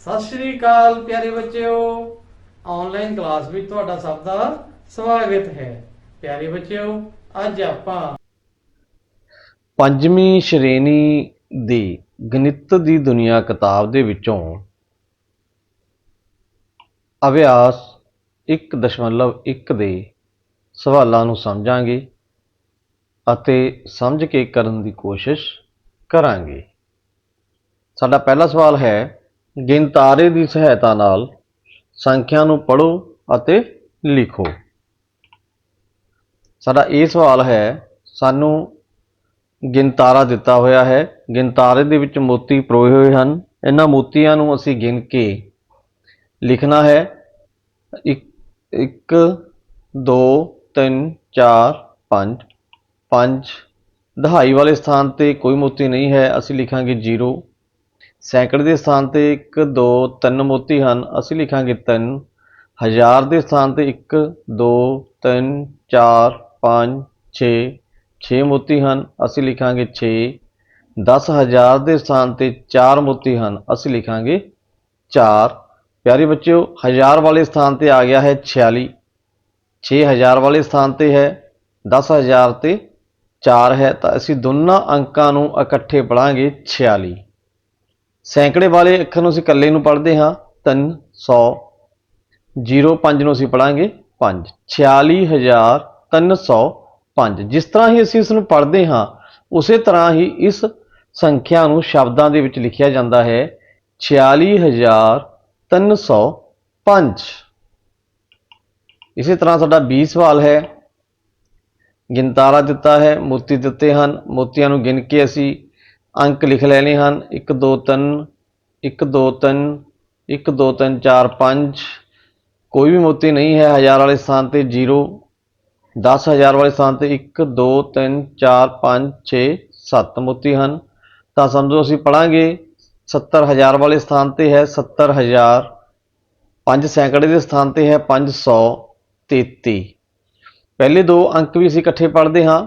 ਸਤਿ ਸ਼੍ਰੀ ਅਕਾਲ ਪਿਆਰੇ ਬੱਚਿਓ। ਆਨਲਾਈਨ ਕਲਾਸ ਵਿੱਚ ਤੁਹਾਡਾ ਸਭ ਦਾ ਸਵਾਗਤ ਹੈ। ਪਿਆਰੇ ਬੱਚਿਓ, ਅੱਜ ਆਪਾਂ ਪੰਜਵੀਂ ਸ਼੍ਰੇਣੀ ਦੀ ਗਣਿਤ ਦੀ ਦੁਨੀਆ ਕਿਤਾਬ ਦੇ ਵਿੱਚੋਂ ਅਭਿਆਸ 1.1 ਦੇ ਸਵਾਲਾਂ ਨੂੰ ਸਮਝਾਂਗੇ। ਅਤੇ ਸਮਝ ਕੇ ਕਰਨ ਦੀ ਕੋਸ਼ਿਸ਼ ਕਰਾਂਗੇ। ਸਾਡਾ ਪਹਿਲਾ ਸਵਾਲ ਹੈ, ਗਿਣਤਾਰੇ ਦੀ ਸਹਾਇਤਾ ਨਾਲ ਸੰਖਿਆ ਨੂੰ ਪੜ੍ਹੋ ਅਤੇ ਲਿਖੋ। ਸਾਡਾ ਇਹ ਸਵਾਲ ਹੈ, ਸਾਨੂੰ ਗਿਣਤਾਰਾ ਦਿੱਤਾ ਹੋਇਆ ਹੈ। ਗਿਣਤਾਰੇ ਦੇ ਵਿੱਚ ਮੋਤੀ ਪਰੋਏ ਹੋਏ ਹਨ। ਇਹਨਾਂ ਮੋਤੀਆਂ ਨੂੰ ਅਸੀਂ ਗਿਣ ਕੇ ਲਿਖਣਾ ਹੈ। 1 1 2 3 4 5 ਪੰਜ। ਦਹਾਈ ਵਾਲੇ ਸਥਾਨ ਤੇ ਕੋਈ ਮੋਤੀ ਨਹੀਂ ਹੈ, ਅਸੀਂ ਲਿਖਾਂਗੇ 0 ਸੈਂਕੜੇ ਦੇ ਸਥਾਨ ਤੇ 1 2 3 ਮੋਤੀ ਹਨ, ਅਸੀਂ ਲਿਖਾਂਗੇ 3 ਹਜ਼ਾਰ ਦੇ ਸਥਾਨ ਤੇ 1 2 3 4 5 6 6 ਮੋਤੀ ਹਨ, ਅਸੀਂ ਲਿਖਾਂਗੇ 6 10000 ਦੇ ਸਥਾਨ ਤੇ 4 ਮੋਤੀ ਹਨ, ਅਸੀਂ ਲਿਖਾਂਗੇ 4 ਪਿਆਰੇ ਬੱਚਿਓ, ਹਜ਼ਾਰ ਵਾਲੇ ਸਥਾਨ ਤੇ ਆ ਗਿਆ ਹੈ 46 6000 ਵਾਲੇ ਸਥਾਨ ਤੇ ਹੈ 10000 ਤੇ 4 ਹੈ, ਤਾਂ ਅਸੀਂ ਦੋਨਾਂ ਅੰਕਾਂ ਨੂੰ ਇਕੱਠੇ ਪੜਾਂਗੇ 46 ਸੈਂਕੜੇ ਵਾਲੇ ਅੱਖਰ ਨੂੰ ਅਸੀਂ ਇਕੱਲੇ ਨੂੰ ਪੜ੍ਹਦੇ ਹਾਂ 300 05 ਨੂੰ ਅਸੀਂ ਪੜਾਂਗੇ 5 46305 ਜਿਸ ਤਰ੍ਹਾਂ ਹੀ ਅਸੀਂ ਇਸ ਨੂੰ ਪੜ੍ਹਦੇ ਹਾਂ, ਉਸੇ ਤਰ੍ਹਾਂ ਹੀ ਇਸ ਸੰਖਿਆ ਨੂੰ ਸ਼ਬਦਾਂ ਦੇ ਵਿੱਚ ਲਿਖਿਆ ਜਾਂਦਾ ਹੈ 46305 ਇਸੇ ਤਰ੍ਹਾਂ ਸਾਡਾ 20 ਸਵਾਲ ਹੈ। ਗਿਣਤਾਰਾ ਦਿੱਤਾ ਹੈ, ਮੋਤੀ ਦਿੱਤੇ ਹਨ, ਮੋਤੀਆਂ ਨੂੰ ਗਿਣ ਕੇ ਅਸੀਂ ਅੰਕ ਲਿਖ ਲੈਣੇ ਹਨ। 1 2 3 1 2 3 1 2 3 4 5 ਕੋਈ ਵੀ ਮੋਤੀ ਨਹੀਂ ਹੈ, ਹਜ਼ਾਰ ਵਾਲੇ ਸਥਾਨ ਤੇ 0 10000 ਵਾਲੇ ਸਥਾਨ ਤੇ 1 2 3 4 5 6 7 ਮੋਤੀ ਹਨ। ਤਾਂ ਸਮਝੋ ਅਸੀਂ ਪੜਾਂਗੇ 70000 ਵਾਲੇ ਸਥਾਨ ਤੇ ਹੈ 70000 5 ਸੈਂਕੜੇ ਦੇ ਸਥਾਨ ਤੇ ਹੈ 533 ਪਹਿਲੇ ਦੋ ਅੰਕ ਵੀ ਅਸੀਂ ਇਕੱਠੇ ਪੜ੍ਹਦੇ ਹਾਂ,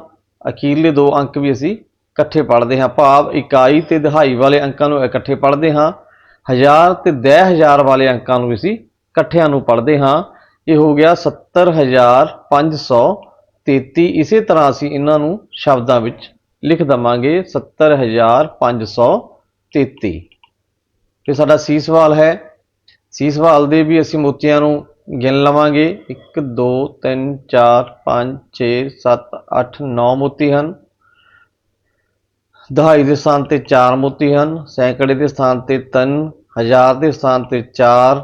ਅਖੀਰਲੇ ਦੋ ਅੰਕ ਵੀ ਅਸੀਂ ਇਕੱਠੇ ਪੜ੍ਹਦੇ ਹਾਂ। ਭਾਵ ਇਕਾਈ ਤੇ ਦਹਾਈ ਵਾਲੇ ਅੰਕਾਂ ਨੂੰ ਇਕੱਠੇ ਪੜ੍ਹਦੇ ਹਾਂ, ਹਜ਼ਾਰ ਤੇ ਦਹ ਹਜ਼ਾਰ ਵਾਲੇ ਅੰਕਾਂ ਨੂੰ ਅਸੀਂ ਇਕੱਠਿਆਂ ਨੂੰ ਪੜ੍ਹਦੇ ਹਾਂ। ਇਹ ਹੋ ਗਿਆ 70533 ਇਸੇ ਤਰ੍ਹਾਂ ਅਸੀਂ ਇਹਨਾਂ ਨੂੰ ਸ਼ਬਦਾਂ ਵਿੱਚ ਲਿਖ ਦਵਾਂਗੇ 70533 ਫਿਰ ਸਾਡਾ ਸੀ ਸਵਾਲ ਹੈ। ਸੀ ਸਵਾਲ ਦੇ ਵੀ ਅਸੀਂ ਮੋਤੀਆਂ ਨੂੰ ਗਿਣ ਲਵਾਂਗੇ। 1 2 3 4 5 6 7 8 9 ਮੋਤੀ ਹਨ। ਦਹਾਈ ਦੇ ਸਥਾਨ ਤੇ 4 ਮੋਤੀ ਹਨ। ਸੈਂਕੜੇ ਦੇ ਸਥਾਨ ਤੇ 3 ਹਜ਼ਾਰ ਦੇ ਸਥਾਨ ਤੇ 4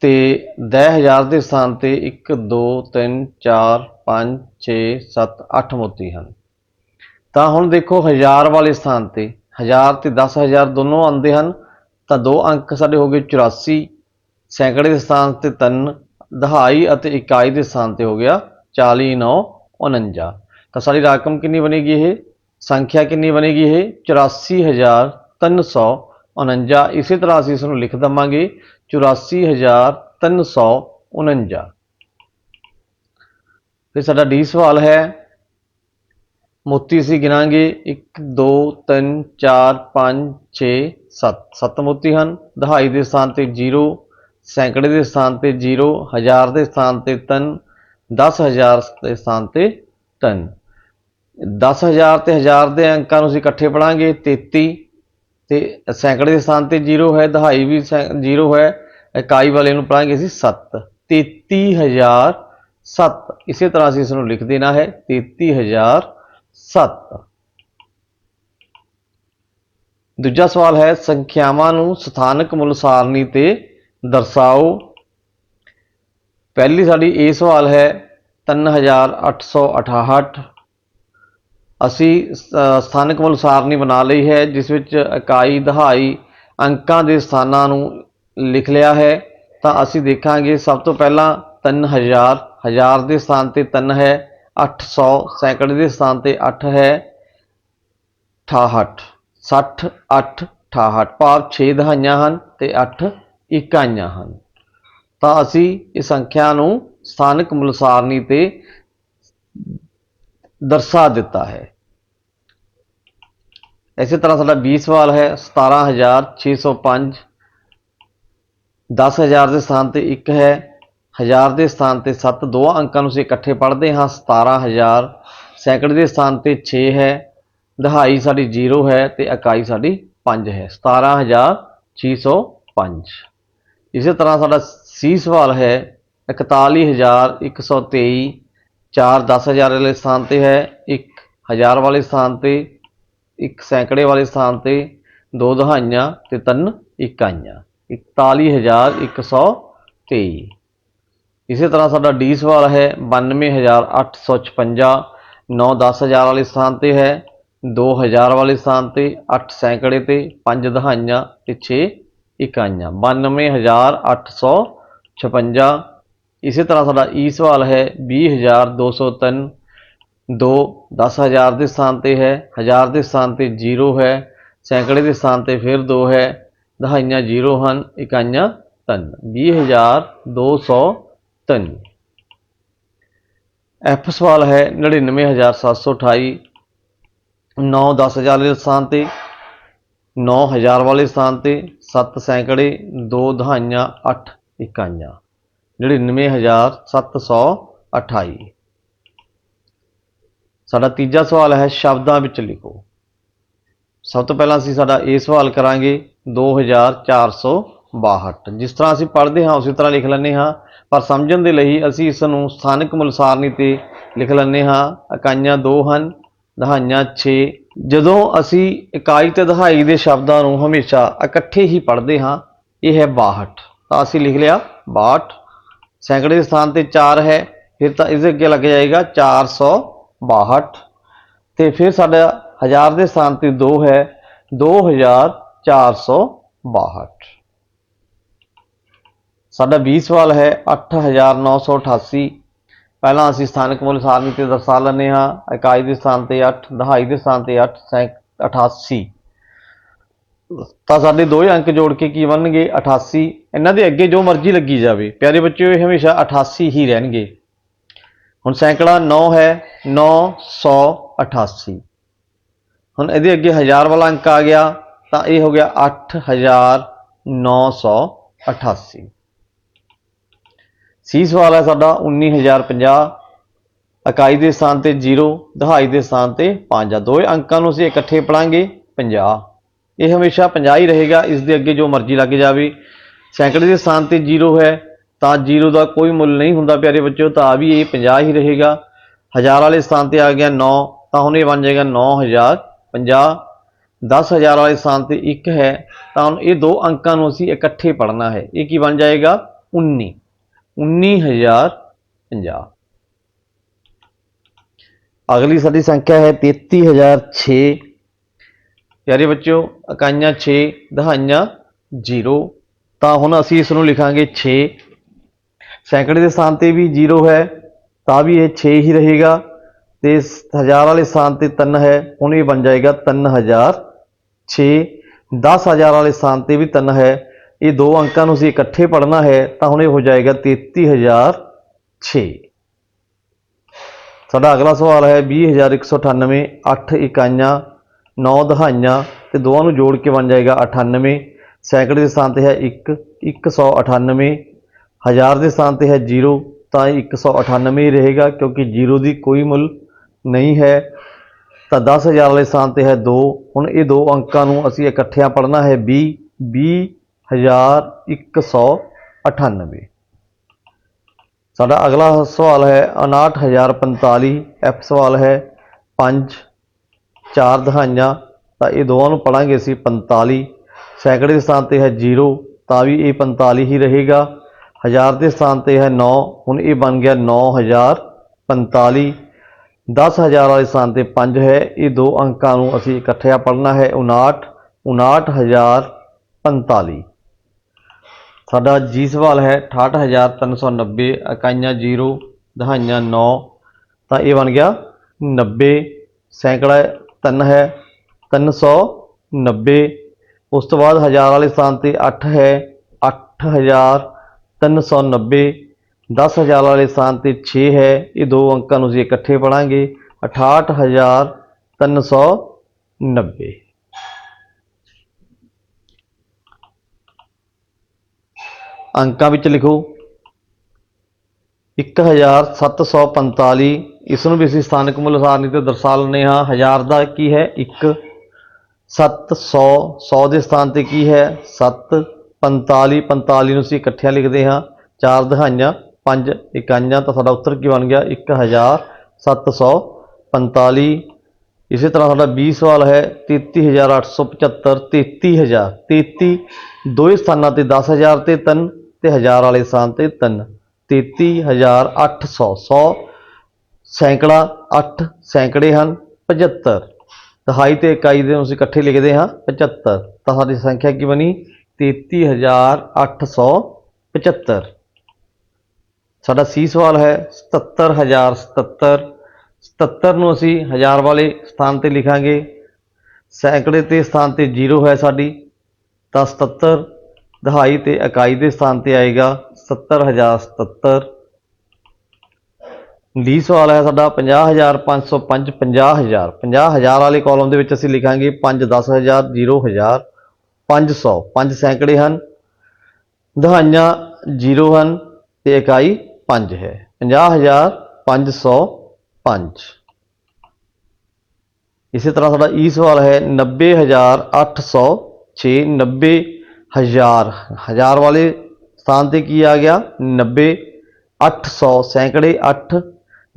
ਤੇ 10000 ਦੇ ਸਥਾਨ ਤੇ 1 2 3 4 5 6 7 8 ਮੋਤੀ ਹਨ। ਤਾਂ ਹੁਣ ਦੇਖੋ ਹਜ਼ਾਰ ਵਾਲੇ ਸਥਾਨ ਤੇ। ਹਜ਼ਾਰ ਤੇ 10000 ਦੋਨੋਂ ਆਉਂਦੇ ਹਨ। ਤਾਂ ਦੋ ਅੰਕ ਸਾਡੇ ਹੋ ਗਏ 84 ਸੈਂਕੜੇ ਦੇ ਸਥਾਨ ਤੇ 3 ਦਹਾਈ ਅਤੇ ਇਕਾਈ ਦੇ ਸਥਾਨ ਤੇ ਹੋ ਗਿਆ 40 9 49 ਤਾਂ ਸਾਡੀ ਰਕਮ ਕਿੰਨੀ ਬਣੇਗੀ ਇਹ? ਸੰਖਿਆ ਕਿੰਨੀ ਬਣੇਗੀ ਇਹ? 84349 ਇਸੇ ਤਰ੍ਹਾਂ ਅਸੀਂ ਇਸ ਨੂੰ ਲਿਖ ਦਵਾਂਗੇ 84349 ਫਿਰ ਸਾਡਾ ਡੀ ਸਵਾਲ ਹੈ, ਮੋਤੀ ਅਸੀਂ ਗਿਣਾਂਗੇ 1 2 3 4 5 6 7 7 ਮੋਤੀ ਹਨ, ਦਹਾਈ ਦੇ ਸਥਾਨ ਤੇ 0 ਸੈਂਕੜੇ ਦੇ ਸਥਾਨ ਤੇ 0 ਹਜ਼ਾਰ ਦੇ ਸਥਾਨ ਤੇ 3 10000 ਦੇ ਸਥਾਨ ਤੇ 3 10000 ਤੇ ਹਜ਼ਾਰ ਦੇ ਅੰਕਾਂ ਨੂੰ ਅਸੀਂ ਇਕੱਠੇ ਪੜਾਂਗੇ 33 ਤੇ ਸੈਂਕੜੇ ਦੇ ਸਥਾਨ ਤੇ 0 ਹੈ, ਦਹਾਈ ਵੀ 0 ਹੈ, ਇਕਾਈ ਵਾਲੇ ਨੂੰ ਪੜਾਂਗੇ ਅਸੀਂ 7 33007 ਇਸੇ ਤਰ੍ਹਾਂ ਅਸੀਂ ਇਸ ਨੂੰ ਲਿਖ ਦੇਣਾ ਹੈ 33007 ਦੂਜਾ ਸਵਾਲ ਹੈ, ਸੰਖਿਆਵਾਂ ਨੂੰ ਸਥਾਨਕ ਮੁੱਲ ਸਾਰਣੀ ਤੇ ਦਰਸਾਓ। ਪਹਿਲੀ ਸਾਡੀ ਇਹ ਸਵਾਲ ਹੈ 3868 ਅਸੀਂ ਸ- ਸਥਾਨਕ ਮੁੱਲ ਸਾਰਣੀ ਬਣਾ ਲਈ ਹੈ, ਜਿਸ ਵਿੱਚ ਇਕਾਈ, ਦਹਾਈ ਅੰਕਾਂ ਦੇ ਸਥਾਨਾਂ ਨੂੰ ਲਿਖ ਲਿਆ ਹੈ। ਤਾਂ ਅਸੀਂ ਦੇਖਾਂਗੇ, ਸਭ ਤੋਂ ਪਹਿਲਾਂ 3000 ਹਜ਼ਾਰ ਦੇ ਸਥਾਨ ਤੇ 3 ਹੈ 800 ਸੈਂਕੜੇ ਦੇ ਸਥਾਨ ਤੇ 8 ਹੈ 68 60 8 68 ਭਾਵ 6 ਦਹਾਈਆਂ ਹਨ ਤੇ 8 ਇਕਾਈਆਂ ਹਨ। ਤਾਂ ਅਸੀਂ ਇਹ ਸੰਖਿਆ ਨੂੰ ਸਥਾਨਕ ਮੁੱਲ ਸਾਰਣੀ ਤੇ ਦਰਸਾ ਦਿੱਤਾ ਹੈ। ਇਸੇ ਤਰ੍ਹਾਂ ਸਾਡਾ 20 ਸਵਾਲ ਹੈ 17605 10000 ਦੇ ਸਥਾਨ ਤੇ 1 ਹੈ 1000 ਦੇ ਸਥਾਨ ਤੇ 7 ਦੋ ਅੰਕਾਂ ਨੂੰ ਅਸੀਂ ਇਕੱਠੇ ਪੜ੍ਹਦੇ ਹਾਂ 17000 ਸੈਂਕੜੇ ਦੇ ਸਥਾਨ ਤੇ 6 ਹੈ, ਦਹਾਈ ਸਾਡੀ 0 ਹੈ ਤੇ ਇਕਾਈ ਸਾਡੀ 5 ਹੈ। 17605 ਇਸੇ ਤਰ੍ਹਾਂ ਸਾਡਾ ਸੀ ਸਵਾਲ ਹੈ 41123 4 10000 ਵਾਲੇ ਸਥਾਨ ਤੇ ਹੈ 1 1000 ਵਾਲੇ ਸਥਾਨ ਤੇ, ਇੱਕ ਸੈਂਕੜੇ ਵਾਲੇ ਸਥਾਨ ਤੇ, ਦੋ ਦਹਾਈਆਂ ਤੇ ਤਿੰਨ ਇਕਾਈਆਂ। 41123 ਇਸੇ ਤਰ੍ਹਾਂ ਸਾਡਾ ਡੀ ਸਵਾਲ ਹੈ 92856 9 10000 ਵਾਲੇ ਸਥਾਨ ਤੇ ਹੈ 2000 ਵਾਲੇ ਸਥਾਨ ਤੇ 8 ਸੈਂਕੜੇ ਤੇ 5 ਦਹਾਈਆਂ ਤੇ 6 ਇਕਾਈਆਂ 92856 ਇਸੇ ਤਰ੍ਹਾਂ ਸਾਡਾ ਈ ਸਵਾਲ ਹੈ 20203 2 10000 ਦੇ ਸਥਾਨ ਤੇ ਹੈ 1000 ਦੇ ਸਥਾਨ ਤੇ 0 ਹੈ ਸੈਂਕੜੇ ਦੇ ਸਥਾਨ ਤੇ ਫਿਰ 2 ਹੈ ਦਹਾਈਆਂ 0 ਹਨ ਇਕਾਈਆਂ 3 20203 ਐਫ ਸਵਾਲ ਹੈ 99728 9 10000 ਵਾਲੇ ਸਥਾਨ ਤੇ 9000 ਵਾਲੇ ਸਥਾਨ ਤੇ 7 ਸੈਂਕੜੇ 2 ਦਹਾਈਆਂ 8 ਇਕਾਈਆਂ 99728 ਸਾਡਾ ਤੀਜਾ ਸਵਾਲ ਹੈ ਸ਼ਬਦਾਂ ਵਿੱਚ ਲਿਖੋ। ਸਭ ਤੋਂ ਪਹਿਲਾਂ ਅਸੀਂ ਸਾਡਾ ਇਹ ਸਵਾਲ ਕਰਾਂਗੇ 2462 ਜਿਸ ਤਰ੍ਹਾਂ ਅਸੀਂ ਪੜ੍ਹਦੇ ਹਾਂ, ਉਸੇ ਤਰ੍ਹਾਂ ਲਿਖ ਲੈਂਦੇ ਹਾਂ। ਪਰ ਸਮਝਣ ਦੇ ਲਈ ਅਸੀਂ ਇਸ ਨੂੰ ਸਥਾਨਕ ਮੁਲਸਾਰਨੀ ਤੇ ਲਿਖ ਲੈਂਦੇ ਹਾਂ। ਇਕਾਈਆਂ ਦੋ ਹਨ, ਦਹਾਈਆਂ 6 ਜਦੋਂ ਅਸੀਂ ਇਕਾਈ ਤੇ ਦਹਾਈ ਦੇ ਸ਼ਬਦਾਂ ਨੂੰ ਹਮੇਸ਼ਾ ਇਕੱਠੇ ਹੀ ਪੜ੍ਹਦੇ ਹਾਂ, ਇਹ ਹੈ 62 ਤਾਂ ਅਸੀਂ ਲਿਖ ਲਿਆ 62 ਸੈਂਕੜੇ ਦੇ ਸਥਾਨ ਤੇ 4 ਹੈ, ਫਿਰ ਤਾਂ ਇਸ ਦੇ ਅੱਗੇ ਲੱਗ ਜਾਏਗਾ 462 ਤੇ ਫਿਰ ਸਾਡਾ ਹਜ਼ਾਰ ਦੇ ਸਥਾਨ ਤੇ 2 ਹੈ 2462 ਸਾਡਾ 20 ਸਵਾਲ ਹੈ 8988 ਪਹਿਲਾਂ ਅਸੀਂ ਸਥਾਨਕ ਮੁੱਲ ਸਾਰਣੀ ਤੇ ਦਰਸਾ ਲੈਂਦੇ ਹਾਂ। ਇਕਾਈ ਦੇ ਸਥਾਨ ਤੇ 8 ਦਹਾਈ ਦੇ ਸਥਾਨ ਤੇ 8 ਸੈਂਕ 88 ਤਾਂ ਸਾਡੇ ਦੋਵੇਂ ਅੰਕ ਜੋੜ ਕੇ ਕੀ ਬਣਨਗੇ? 88 ਇਹਨਾਂ ਦੇ ਅੱਗੇ ਜੋ ਮਰਜ਼ੀ ਲੱਗੀ ਜਾਵੇ। ਪਿਆਰੇ ਬੱਚਿਓ, ਇਹ ਹਮੇਸ਼ਾ 88 ਹੀ ਰਹਿਣਗੇ। ਹੁਣ ਸੈਂਕੜਾ 9 ਹੈ। 988 ਹੁਣ ਇਹਦੇ ਅੱਗੇ ਹਜ਼ਾਰ ਵਾਲਾ ਅੰਕ ਆ ਗਿਆ। ਤਾਂ ਇਹ ਹੋ ਗਿਆ 8988 ਸੀ ਸਵਾਲ ਹੈ ਸਾਡਾ 19050 ਇਕਾਈ ਦੇ ਸਥਾਨ ਤੇ 0 ਦਹਾਈ ਦੇ ਸਥਾਨ ਤੇ 5 ਆ ਦੋਵੇਂ ਅੰਕਾਂ ਨੂੰ ਅਸੀਂ ਇਕੱਠੇ ਪੜਾਂਗੇ 50 ਇਹ ਹਮੇਸ਼ਾ 50 ਹੀ ਰਹੇਗਾ, ਇਸ ਦੇ ਅੱਗੇ ਜੋ ਮਰਜ਼ੀ ਲੱਗ ਜਾਵੇ। ਸੈਂਕੜੇ ਦੇ ਸਥਾਨ ਤੇ 0 ਹੈ, ਤਾਂ 0 ਦਾ ਕੋਈ ਮੁੱਲ ਨਹੀਂ ਹੁੰਦਾ, ਪਿਆਰੇ ਬੱਚਿਓ, ਤਾਂ ਵੀ ਇਹ 50 ਹੀ ਰਹੇਗਾ। ਹਜ਼ਾਰ ਵਾਲੇ ਸਥਾਨ ਤੇ ਆ ਗਿਆ 9 ਤਾਂ ਹੁਣ ਇਹ ਬਣ ਜਾਏਗਾ 9000 50 10000 ਵਾਲੇ ਸਥਾਨ ਤੇ 1 ਹੈ, ਤਾਂ ਹੁਣ ਇਹ ਦੋ ਅੰਕਾਂ ਨੂੰ ਅਸੀਂ ਇਕੱਠੇ ਪੜਨਾ ਹੈ। ਇਹ ਕੀ ਬਣ ਜਾਏਗਾ? 19 19050 ਅਗਲੀ ਸਾਡੀ ਸੰਖਿਆ ਹੈ 33006 ਪਿਆਰੇ ਬੱਚਿਓ, ਇਕਾਈਆਂ 6 ਦਹਾਈਆਂ 0 ਤਾਂ ਹੁਣ ਅਸੀਂ ਇਸ ਨੂੰ ਲਿਖਾਂਗੇ 6 ਸੈਂਕੜੇ ਦੇ ਸਥਾਨ ਤੇ ਵੀ 0 ਹੈ, ਤਾਂ ਵੀ ਇਹ 6 ਹੀ ਰਹੇਗਾ। ਤੇ ਇਸ ਹਜ਼ਾਰ ਵਾਲੇ ਸਥਾਨ ਤੇ 3 ਹੈ, ਹੁਣ ਇਹ ਬਣ ਜਾਏਗਾ 3000 6 10000 ਵਾਲੇ ਸਥਾਨ ਤੇ ਵੀ 3 ਹੈ ਇਹ ਦੋ ਅੰਕਾਂ ਨੂੰ ਅਸੀਂ ਇਕੱਠੇ ਪੜਨਾ ਹੈ, ਤਾਂ ਹੁਣ ਇਹ ਹੋ ਜਾਏਗਾ 33006 ਸਾਡਾ ਅਗਲਾ ਸਵਾਲ ਹੈ 20198 8 ਇਕਾਈਆਂ 9 ਦਹਾਈਆਂ ਤੇ ਦੋਵਾਂ ਨੂੰ ਜੋੜ ਕੇ ਬਣ ਜਾਏਗਾ 98 ਸੈਂਕੜੇ ਦੇ ਸਥਾਨ ਤੇ ਹੈ 1 198 ਹਜ਼ਾਰ ਦੇ ਸਥਾਨ ਤੇ ਹੈ 0 ਤਾਂ ਇਹ 198 ਹੀ ਰਹੇਗਾ ਕਿਉਂਕਿ 0 ਦੀ ਕੋਈ ਮੁੱਲ ਨਹੀਂ ਹੈ। ਤਾਂ 10000 ਵਾਲੇ ਸਥਾਨ ਤੇ ਹੈ 2 ਹੁਣ ਇਹ ਦੋ ਅੰਕਾਂ ਨੂੰ ਅਸੀਂ ਇਕੱਠਿਆਂ ਪੜਨਾ ਹੈ 20 20198 ਸਾਡਾ ਅਗਲਾ ਸਵਾਲ ਹੈ 59045 ਐਫ ਸਵਾਲ ਹੈ 5 ਚਾਰ ਦਹਾਈਆਂ, ਤਾਂ ਇਹ ਦੋਵਾਂ ਨੂੰ ਪੜਾਂਗੇ ਅਸੀਂ 45 ਸੈਂਕੜੇ ਦੇ ਸਥਾਨ ਤੇ ਹੈ 0 ਤਾਂ ਵੀ ਇਹ 45 ਹੀ ਰਹੇਗਾ। ਹਜ਼ਾਰ ਦੇ ਸਥਾਨ ਤੇ ਹੈ 9 ਹੁਣ ਇਹ ਬਣ ਗਿਆ 9045 10000 ਵਾਲੇ ਸਥਾਨ ਤੇ 5 ਹੈ, ਇਹ ਦੋ ਅੰਕਾਂ ਨੂੰ ਅਸੀਂ ਇਕੱਠਿਆਂ ਪੜਨਾ ਹੈ 59 59045 ਸਾਡਾ ਜੀ ਸਵਾਲ ਹੈ 68390 ਇਕਾਈਆਂ 0 ਦਹਾਈਆਂ 9 ਤਾਂ ਇਹ ਬਣ ਗਿਆ 90 ਸੈਂਕੜਾ 3 ਹੈ 390 ਉਸ ਤੋਂ ਬਾਅਦ ਹਜ਼ਾਰ ਵਾਲੇ ਸਥਾਨ ਤੇ 8 ਹੈ 8390 10000 ਵਾਲੇ ਸਥਾਨ ਤੇ 6 ਹੈ, ਇਹ ਦੋ ਅੰਕਾਂ ਨੂੰ ਅਸੀਂ ਇਕੱਠੇ ਪੜਾਂਗੇ 68390 ਅੰਕਾਂ ਵਿੱਚ ਲਿਖੋ। 1745 ਇਸ ਨੂੰ ਵੀ ਅਸੀਂ ਸਥਾਨਕ ਮੁੱਲ ਸਾਰਣੀ ਤੇ ਦਰਸਾ ਲੈਂਦੇ ਹਾਂ। ਹਜ਼ਾਰ ਦਾ ਕੀ ਹੈ? 1 700 100 ਦੇ ਸਥਾਨ ਤੇ ਕੀ ਹੈ? 7 45 45 ਨੂੰ ਅਸੀਂ ਇਕੱਠਿਆਂ ਲਿਖਦੇ ਹਾਂ। ਚਾਰ ਦਹਾਈਆਂ, ਪੰਜ ਇਕਾਈਆਂ, ਤਾਂ ਸਾਡਾ ਉੱਤਰ ਕੀ ਬਣ ਗਿਆ? 1745 ਇਸੇ ਤਰ੍ਹਾਂ ਸਾਡਾ 20 ਸਵਾਲ ਹੈ। 33875 33000 33 ਦੋਏ ਸਥਾਨਾਂ ਤੇ 10000 ਤੇ 3 ਤੇ ਹਜ਼ਾਰ ਵਾਲੇ ਸਥਾਨ ਤੇ 3 33800 100 ਸੈਂਕੜਾ 8 ਸੈਂਕੜੇ ਹਨ 75 ਦਹਾਈ ਤੇ ਇਕਾਈ ਦੇ ਅਸੀਂ ਇਕੱਠੇ ਲਿਖਦੇ ਹਾਂ 75 ਤਾਂ ਸਾਡੀ ਸੰਖਿਆ ਕੀ ਬਣੀ? 33875 ਸਾਡਾ ਸੀ ਸਵਾਲ ਹੈ 77077 77 ਨੂੰ ਅਸੀਂ ਹਜ਼ਾਰ ਵਾਲੇ ਸਥਾਨ ਤੇ ਲਿਖਾਂਗੇ। ਸੈਂਕੜੇ ਤੇ ਸਥਾਨ ਤੇ 0 ਹੈ ਸਾਡੀ। ਤਾਂ 77 ਦਹਾਈ ਤੇ ਇਕਾਈ ਦੇ ਸਥਾਨ ਤੇ ਆਏਗਾ 70077 ਡੀ ਸਵਾਲ ਹੈ ਸਾਡਾ 50505 50000 50000 ਵਾਲੇ ਕਾਲਮ ਦੇ ਵਿੱਚ ਅਸੀਂ ਲਿਖਾਂਗੇ 5 10000 0000 500 5 ਸੈਂਕੜੇ ਹਨ। ਦਹਾਈਆਂ 0 ਹਨ ਤੇ ਇਕਾਈ 5 ਹੈ। 50000 505 ਇਸੇ ਤਰ੍ਹਾਂ ਸਾਡਾ ਈ ਸਵਾਲ ਹੈ 90806 90000 ਹਜ਼ਾਰ ਵਾਲੇ ਸਥਾਨ ਤੇ ਕੀ ਆ ਗਿਆ 90 800 ਸੈਂਕੜੇ 8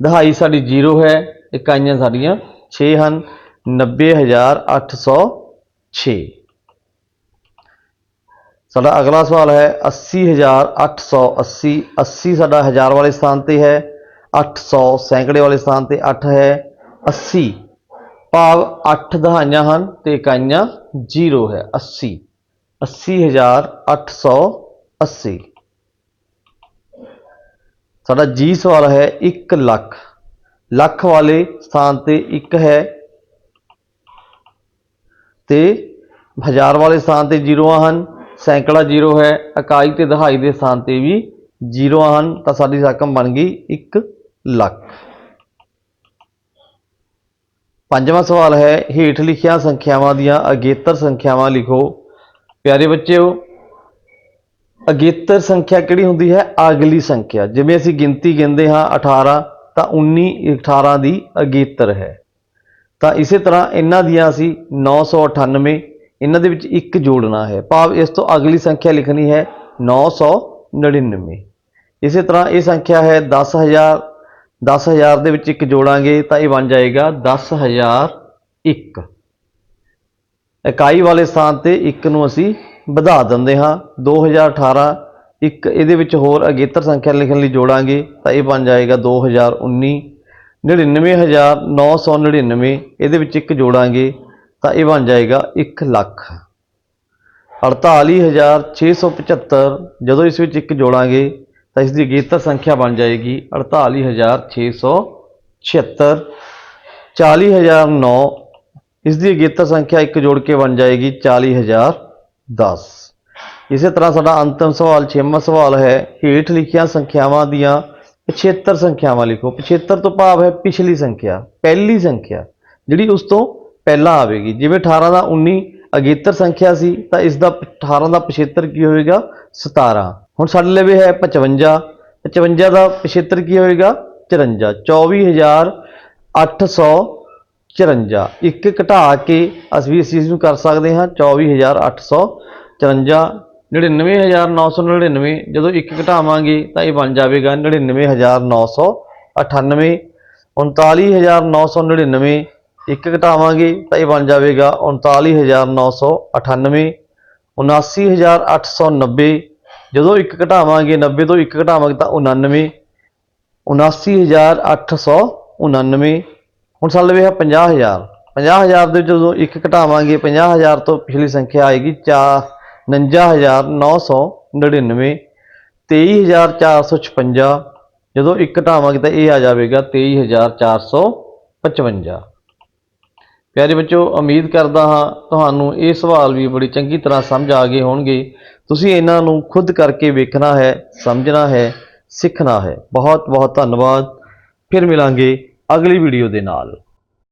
ਦਹਾਈ ਸਾਡੀ 0 ਹੈ ਇਕਾਈਆਂ ਸਾਡੀਆਂ 6 ਹਨ 90806 ਸਾਡਾ ਅਗਲਾ ਸਵਾਲ ਹੈ 80880 80 ਸਾਡਾ ਹਜ਼ਾਰ ਵਾਲੇ ਸਥਾਨ ਤੇ ਹੈ 800 ਸੈਂਕੜੇ ਵਾਲੇ ਸਥਾਨ ਤੇ 8 ਹੈ 80 ਭਾਵ 8 ਦਹਾਈਆਂ ਹਨ ਤੇ ਇਕਾਈਆਂ 0 ਹੈ 80 80880 ਸਾਡਾ ਜੀ ਸਵਾਲ ਹੈ 1 ਲੱਖ। ਲੱਖ ਵਾਲੇ ਸਥਾਨ ਤੇ 1 ਹੈ ਤੇ ਹਜ਼ਾਰ ਵਾਲੇ ਸਥਾਨ ਤੇ ਜ਼ੀਰੋਆਂ ਹਨ, ਸੈਂਕੜਾ ਜ਼ੀਰੋ ਹੈ, ਇਕਾਈ ਤੇ ਦਹਾਈ ਦੇ ਸਥਾਨ ਤੇ ਵੀ ਜ਼ੀਰੋਆਂ ਹਨ, ਤਾਂ ਸਾਡੀ ਰਕਮ ਬਣ ਗਈ 1 ਲੱਖ। ਪੰਜਵਾਂ ਸਵਾਲ ਹੈ, ਹੇਠ ਲਿਖੀਆਂ ਸੰਖਿਆਵਾਂ ਦੀਆਂ ਅਗੇਤਰ ਸੰਖਿਆਵਾਂ ਲਿਖੋ। ਪਿਆਰੇ ਬੱਚਿਓ, ਅਗੇਤਰ ਸੰਖਿਆ ਕਿਹੜੀ ਹੁੰਦੀ ਹੈ? ਅਗਲੀ ਸੰਖਿਆ। ਜਿਵੇਂ ਅਸੀਂ ਗਿਣਤੀ ਗਿਣਦੇ ਹਾਂ 18 ਤਾਂ 19 18 ਦੀ ਅਗੇਤਰ ਹੈ। ਤਾਂ ਇਸੇ ਤਰ੍ਹਾਂ ਇਹਨਾਂ ਦੀਆਂ ਅਸੀਂ 998 ਇਹਨਾਂ ਦੇ ਵਿੱਚ ਇੱਕ ਜੋੜਨਾ ਹੈ। ਭਾਵ ਇਸ ਤੋਂ ਅਗਲੀ ਸੰਖਿਆ ਲਿਖਣੀ ਹੈ 999 ਇਸੇ ਤਰ੍ਹਾਂ ਇਹ ਸੰਖਿਆ ਹੈ 10000 10000 ਦੇ ਵਿੱਚ ਇੱਕ ਜੋੜਾਂਗੇ ਤਾਂ ਇਹ ਬਣ ਜਾਏਗਾ 10001 ਇਕਾਈ ਵਾਲੇ ਸਥਾਨ ਤੇ ਇੱਕ ਨੂੰ ਅਸੀਂ ਵਧਾ ਦਿੰਦੇ ਹਾਂ। 2018 ਇੱਕ ਇਹਦੇ ਵਿੱਚ ਹੋਰ ਅਗੇਤਰ ਸੰਖਿਆ ਲਿਖਣ ਲਈ ਜੋੜਾਂਗੇ ਤਾਂ ਇਹ ਬਣ ਜਾਏਗਾ 2019 99999 ਇਹਦੇ ਵਿੱਚ ਇੱਕ ਜੋੜਾਂਗੇ ਤਾਂ ਇਹ ਬਣ ਜਾਏਗਾ 1 ਲੱਖ। 48675 ਜਦੋਂ ਇਸ ਵਿੱਚ ਇੱਕ ਜੋੜਾਂਗੇ ਤਾਂ ਇਸ ਦੀ ਅਗੇਤਰ ਸੰਖਿਆ ਬਣ ਜਾਏਗੀ 48676 40009 ਇਸ ਦੀ ਅਗੇਤਰ ਸੰਖਿਆ ਇੱਕ ਜੋੜ ਕੇ ਬਣ ਜਾਏਗੀ 40010 ਇਸੇ ਤਰ੍ਹਾਂ ਸਾਡਾ ਅੰਤਮ ਸਵਾਲ, ਛੇਵਾਂ ਸਵਾਲ ਹੈ, ਹੇਠ ਲਿਖੀਆਂ ਸੰਖਿਆਵਾਂ ਦੀਆਂ 75 ਸੰਖਿਆਵਾਂ ਲਿਖੋ। 75 ਤੋਂ ਭਾਵ ਹੈ ਪਿਛਲੀ ਸੰਖਿਆ, ਪਹਿਲੀ ਸੰਖਿਆ, ਜਿਹੜੀ ਉਸ ਤੋਂ ਪਹਿਲਾਂ ਆਵੇਗੀ। ਜਿਵੇਂ 18 ਦਾ 19 ਅਗੇਤਰ ਸੰਖਿਆ ਸੀ, ਤਾਂ ਇਸ ਦਾ 18 ਦਾ 75 ਕੀ ਹੋਏਗਾ 17 ਹੁਣ ਸਾਡੇ ਲਵੇ ਹੈ 55 55 ਦਾ 75 ਕੀ ਹੋਏਗਾ 54 24854 ਇੱਕ ਘਟਾ ਕੇ ਅਸੀਂ ਇਸ ਚੀਜ਼ ਨੂੰ ਕਰ ਸਕਦੇ ਹਾਂ 24854 99999 ਜਦੋਂ ਇੱਕ ਘਟਾਵਾਂਗੇ ਤਾਂ ਇਹ ਬਣ ਜਾਵੇਗਾ 99998 39999 ਇੱਕ ਘਟਾਵਾਂਗੇ ਤਾਂ ਇਹ ਬਣ ਜਾਵੇਗਾ 39998 79890 ਜਦੋਂ ਇੱਕ ਘਟਾਵਾਂਗੇ 90 ਤੋਂ ਇੱਕ ਘਟਾਵਾਂਗੇ ਤਾਂ 99 79899 ਹੁਣ ਸਾਡੇ ਲਵੇ ਹੈ 50000 50000 ਦੇ ਜਦੋਂ ਇੱਕ ਘਟਾਵਾਂਗੇ 50000 ਤੋਂ ਪਿਛਲੀ ਸੰਖਿਆ ਆਏਗੀ 49999 23456 ਜਦੋਂ ਇੱਕ ਘਟਾਵਾਂਗੇ ਤਾਂ ਇਹ ਆ ਜਾਵੇਗਾ 23455 ਪਿਆਰੇ ਬੱਚੋ ਉਮੀਦ ਕਰਦਾ ਹਾਂ ਤੁਹਾਨੂੰ ਇਹ ਸਵਾਲ ਵੀ ਬੜੀ ਚੰਗੀ ਤਰ੍ਹਾਂ ਸਮਝ ਆ ਗਏ ਹੋਣਗੇ। ਤੁਸੀਂ ਇਹਨਾਂ ਨੂੰ ਖੁਦ ਕਰਕੇ ਵੇਖਣਾ ਹੈ, ਸਮਝਣਾ ਹੈ, ਸਿੱਖਣਾ ਹੈ। ਬਹੁਤ ਬਹੁਤ ਧੰਨਵਾਦ। ਫਿਰ ਮਿਲਾਂਗੇ ਅਗਲੀ ਵੀਡੀਓ ਦੇ ਨਾਲ।